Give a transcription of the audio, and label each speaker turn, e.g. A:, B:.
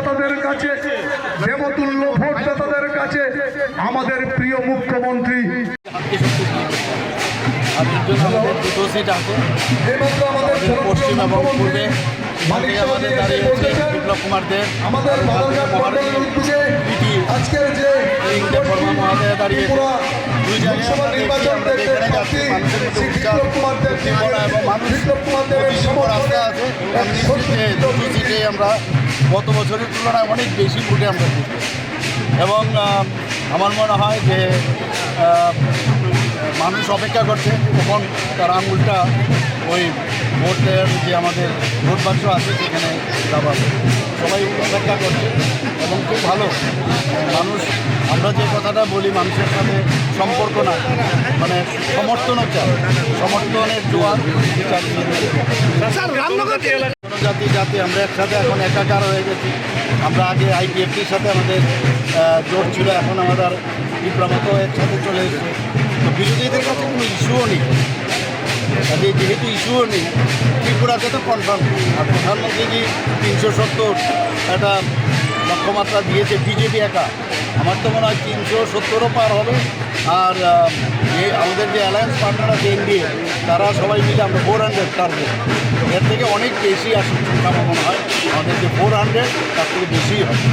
A: ভোটদাতাদের কাছে দেবতুল্য ভোটদাতাদের কাছে আমাদের প্রিয় মুখ্যমন্ত্রী।
B: দুটো সিট আছে পশ্চিম এবং পূর্বে আমাদের বিপ্লব কুমার দেব
A: আমাদের উদ্যোগে আজকের যে
B: দুই জায়গায় আমরা গত বছরের তুলনায় অনেক বেশি ভোটে আমরা জিতবো। এবং আমার মনে হয় যে মানুষ অপেক্ষা করছে কখন তার আঙুলটা ওই ভোটের যে আমাদের ভোট বাক্স আছে সেখানে দাবাবে। সবাই অপেক্ষা করছে এবং খুব ভালো। মানুষ আমরা যে কথাটা বলি মানুষের সাথে সম্পর্ক না মানে সমর্থনও চাই। সমর্থনের জোয়ার জনজাতি জাতি, আমরা একসাথে এখন একাকার হয়ে গেছি। আমরা আগে আইপিএফটির সাথে আমাদের জোট ছিল, এখন আমাদের বিপ্লবত একসাথে চলে এসেছে। তো বিরোধীদের কাছে কোনো ইস্যুও নেই। কাজে যেহেতু ইস্যুও নেই ত্রিপুরাতে তো কনফার্ম আর প্রধানমন্ত্রী কি তিনশো সত্তর, একটা লক্ষ্যমাত্রা দিয়েছে বিজেপি একা। আমার তো মনে হয় তিনশো সত্তরও পার হবে। আর যে আমাদের যে অ্যালায়েন্স পার্টনার আছে এনডিএ, তারা সবাই মিলে আমরা ফোর হান্ড্রেড টার্গেট এর থেকে অনেক বেশি আসে আমার মনে হয়। আমাদের যে ফোর হান্ড্রেড তার থেকে বেশি হবে।